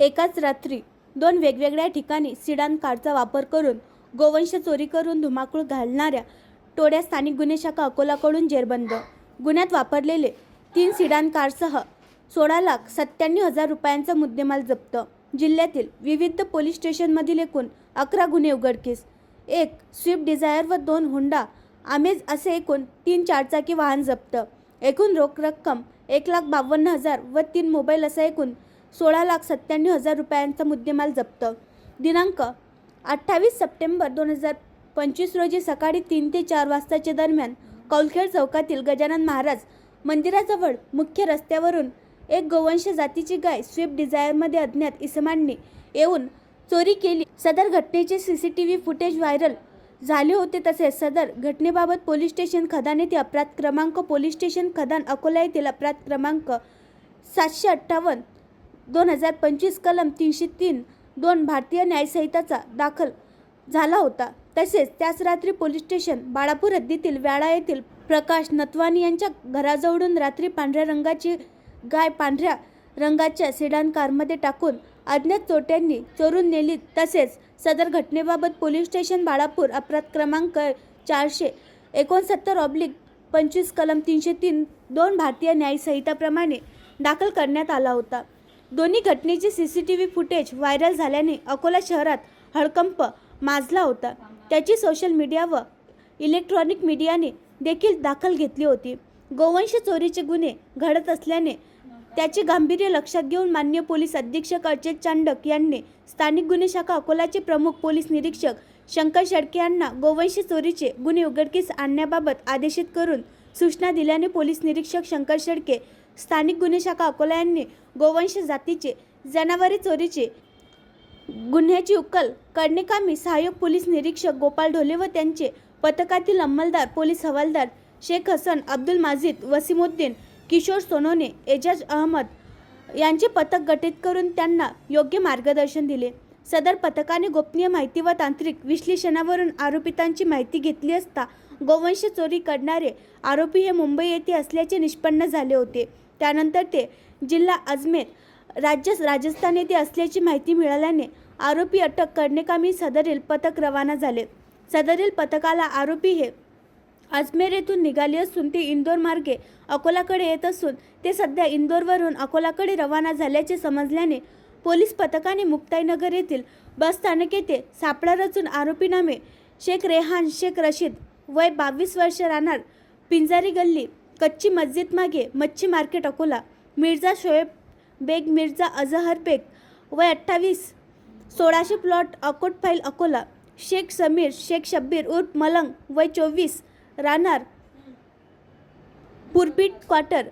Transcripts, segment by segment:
एकाच रात्री दोन वेगवेगळ्या ठिकाणी सिडान कारचा वापर करून गोवंश चोरी करून धुमाकूळ घालणाऱ्या टोळ्या स्थानिक गुन्हे शाखा अकोलाकडून जेरबंद. गुन्ह्यात वापरलेले तीन सिडान कारसह सोळा लाख सत्त्याण्णव हजार रुपयांचा मुद्देमाल जप्त. जिल्ह्यातील विविध पोलीस स्टेशनमधील एकूण अकरा गुन्हे उघडकीस. एक स्विफ्ट डिझायर व दोन हुंडा आमेज असे एकूण तीन चारचाकी वाहन जप्त. एकूण रोख रक्कम एक लाख बावन्न हजार व तीन मोबाईल असा एकूण सोळा लाख सत्त्याण्णव हजार रुपयांचा मुद्देमाल जप्त. दिनांक अठ्ठावीस सप्टेंबर दोन हजार पंचवीस रोजी सकाळी तीन ते चार वाजताच्या दरम्यान कौलखेड चौकातील गजानन महाराज मंदिराजवळ मुख्य रस्त्यावरून एक गोवंश जातीची गाय स्विफ्ट डिझायरमध्ये अज्ञात इसमांनी येऊन चोरी केली. सदर घटनेचे C C T V footage viral झाले होते तसेच सदर घटनेबाबत पोलीस स्टेशन खदान येथे अपराध क्रमांक पोलीस स्टेशन खदान अकोला येथील अपराध क्रमांक सातशे अठ्ठावन्न दोन हजार पंचवीस कलम तीनशे तीन दोन भारतीय न्यायसंहिताचा दाखल झाला होता. तसेच त्याच रात्री पोलीस स्टेशन बाळापूर हद्दीतील व्याळा येथील प्रकाश नतवानी यांच्या घराजवळून रात्री पांढऱ्या रंगाची गाय पांढऱ्या रंगाच्या सेडान कारमध्ये टाकून अज्ञात चोट्यांनी चोरून नेली. तसेच सदर घटनेबाबत पोलीस स्टेशन बाळापूर अपराध क्रमांक चारशे एकोणसत्तर ऑब्लिक पंचवीस कलम तीनशे तीन दोन भारतीय न्यायसंहिताप्रमाणे दाखल करण्यात आला होता. दोन्ही घटनेचे C C T V footage viral झाल्याने अकोला शहरात हळकंप माजला होता. त्याची सोशल मीडिया व इलेक्ट्रॉनिक मीडियाने देखील दाखल घेतली होती. गोवंश चोरीचे गुन्हे घडत असल्याने त्याचे गांभीर्य लक्षात घेऊन मान्य पोलीस अधीक्षक अर्चित चांडक यांनी स्थानिक गुन्हे शाखा अकोलाचे प्रमुख पोलीस निरीक्षक शंकर शेडके यांना गोवंश चोरीचे गुन्हे उघडकीस आणण्याबाबत आदेशित करून सूचना दिल्याने पोलीस निरीक्षक शंकर शेडके स्थानिक गुन्हे शाखा अकोला यांनी गोवंश जातीचे जनावरे चोरीचे गुन्ह्याची उकल करण्याकामी सहाय्यक पोलीस निरीक्षक गोपाल ढोले व त्यांचे पथकातील अंमलदार पोलीस हवालदार शेख हसन अब्दुल माजिद वसीमुद्दीन किशोर सोनोने एजाज अहमद यांचे पथक गठीत करून त्यांना योग्य मार्गदर्शन दिले. सदर पथकाने गोपनीय माहिती व तांत्रिक विश्लेषणावरून आरोपितांची माहिती घेतली असता गोवंश चोरी करणारे आरोपी हे मुंबई येथे असल्याचे निष्पन्न झाले होते. त्यानंतर ते जिल्हा अजमेर राज्य राजस्थान येथे असल्याची माहिती मिळाल्याने आरोपी अटक करण्याकामी सदरील पथक रवाना झाले. सदरील पथकाला आरोपी हे अजमेर येथून निघाले असून ते इंदोर मार्गे अकोलाकडे येत असून ते सध्या इंदोरवरून अकोलाकडे रवाना झाल्याचे समजल्याने पोलीस पथकाने मुक्ताईनगर येथील बस स्थानक येथे सापळा रचून आरोपी नामे शेख रेहान शेख रशीद वय बावीस वर्ष राहणार. पिंजारी गल्ली कच्ची मस्जिद मागे मच्छी मार्केट अकोला मिर्झा शोएब बेग मिर्झा अझहर बेग. वय अठ्ठावीस सोळाशे प्लॉट अकोट फाईल अकोला. शेख समीर शेख शब्बीर उर्फ मलंग वय चोवीस राहणार पुरपीट क्वार्टर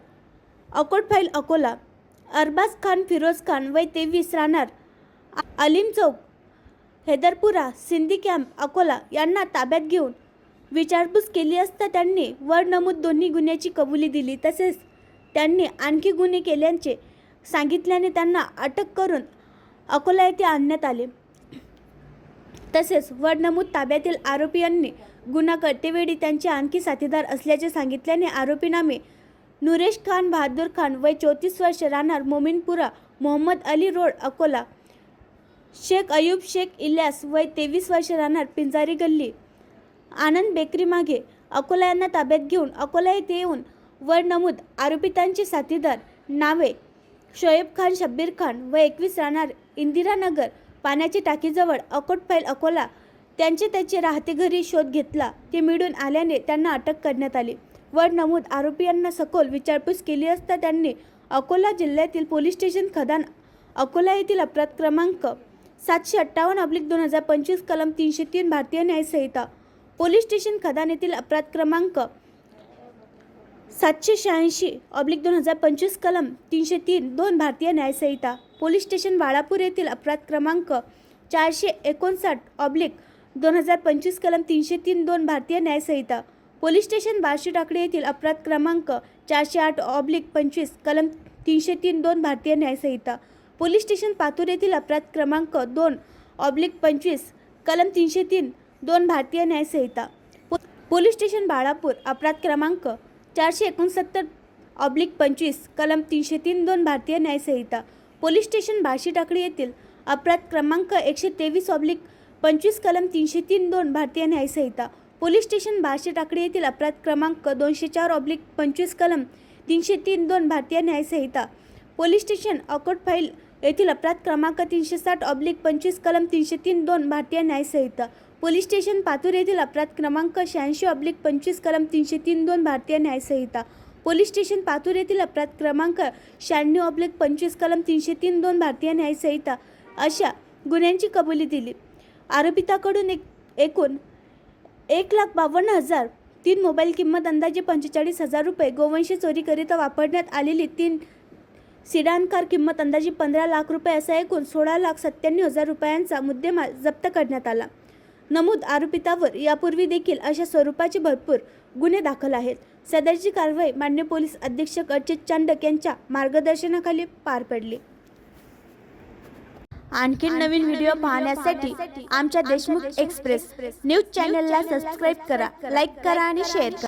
अकोट फाईल अकोला. अरबाज खान फिरोज खान वय तेवीस राहणार आ- अलीम चौक हैदरपुरा सिंधी कॅम्प अकोला. यांना ताब्यात घेऊन विचारपूस केली असता त्यांनी वर नमूद दोन्ही गुन्ह्याची कबुली दिली. तसेच त्यांनी आणखी गुन्हे केल्याचे सांगितल्याने त्यांना अटक करून अकोला येथे आणण्यात आले. तसेच वर नमूद ताब्यातील आरोपीयांनी गुन्हा करतेवेळी त्यांचे आणखी साथीदार असल्याचे सांगितल्याने आरोपी नामे नुरेश खान बहादूर खान वय चौतीस वर्ष राहणार मोमिनपुरा मोहम्मद अली रोड अकोला. शेख अयूब शेख इल्यास वय तेवीस वर्ष राहणार पिंजारी गल्ली. आनंद बेकरीमागे अकोला यांना ताब्यात घेऊन अकोला येथे येऊन वर नमूद आरोपितांचे साथीदार नावे शोएब खान शब्बीर खान व एकवीस राहणार इंदिरानगर पाण्याची टाकीजवळ अकोट फैल अकोला त्यांचे त्याचे राहते घरी शोध घेतला. ते मिळून आल्याने त्यांना अटक करण्यात आली. वर नमूद आरोपीयांना सखोल विचारपूस केली असता त्यांनी अकोला जिल्ह्यातील पोलीस स्टेशन खदान अकोला येथील अपराध क्रमांक सातशे अठ्ठावन्न अब्लिक दोन हजार पंचवीस कलम तीनशे तीन भारतीय न्यायसंहिता पोलीस स्टेशन खदान येथील अपराध क्रमांक सातशे शहाऐंशी ऑब्लिक दोन हजार पंचवीस कलम तीनशे तीन दोन भारतीय न्यायसंहिता. पोलीस स्टेशन बाळापूर येथील अपराध क्रमांक चारशे एकोणसाठ ऑब्लिक दोन हजार पंचवीस कलम तीनशे तीन दोन भारतीय न्यायसंहिता. पोलीस स्टेशन बार्शी टाकडे येथील अपराध क्रमांक चारशे आठ ऑब्लिक पंचवीस कलम तीनशे तीन दोन भारतीय न्यायसंहिता. पोलीस स्टेशन पातूर येथील अपराध क्रमांक दोन ऑब्लिक पंचवीस कलम तीनशे तीन दोन भारतीय न्यायसंहिता पो पोलीस स्टेशन बाळापूर अपराध क्रमांक चारशे एकोणसत्तर ऑब्लिक पंचवीस कलम तीनशे तीन दोन भारतीय न्यायसंहिता पोलीस स्टेशन बार्शी टाकळी येथील अपराध क्रमांक एकशे तेवीस ऑब्लिक पंचवीस कलम तीनशे तीन दोन भारतीय न्यायसंहिता पोलीस स्टेशन बार्शी टाकळी येथील अपराध क्रमांक दोनशे चार ऑब्लिक पंचवीस कलम तीनशे तीन दोन भारतीय न्यायसंहिता पोलीस स्टेशन अकोट फाईल येथील अपराध क्रमांक तीनशे साठ ऑब्लिक पंचवीस कलम तीनशे तीन दोन भारतीय न्यायसंहिता. पोलीस स्टेशन पातूर येथील अपराध क्रमांक शहाऐंशी ऑब्लिक पंचवीस कलम तीनशे तीन दोन भारतीय न्यायसंहिता. पोलीस स्टेशन पातूर येथील अपराध क्रमांक शहाण्णव ऑब्लिक पंचवीस कलम तीनशे तीन दोन भारतीय न्यायसंहिता. अशा गुन्ह्यांची कबुली दिली. आरोपिताकडून एक एकूण एक लाख बावन्न हजार तीन मोबाईल किंमत अंदाजे पंचेचाळीस हजार रुपये गोवंश चोरीकरिता वापरण्यात आलेली तीन सिडान कार किंमत अंदाजे पंधरा लाख रुपये असा एकूण सोळा लाख सत्त्याण्णव हजार रुपयांचा मुद्देमाल जप्त करण्यात आला. नमूद आरोपितावर यापूर्वी देखील अशा स्वरूपाचे भरपूर गुन्हे दाखल आहेत. सदरची कारवाई मान्य पोलीस अधीक्षक अर्चित चांडक यांच्या मार्गदर्शनाखाली पार पडली. आणखी नवीन व्हिडिओ पाहण्यासाठी आमच्या देशमुख एक्सप्रेस न्यूज चॅनलला सबस्क्राईब करा लाईक करा आणि शेअर करा.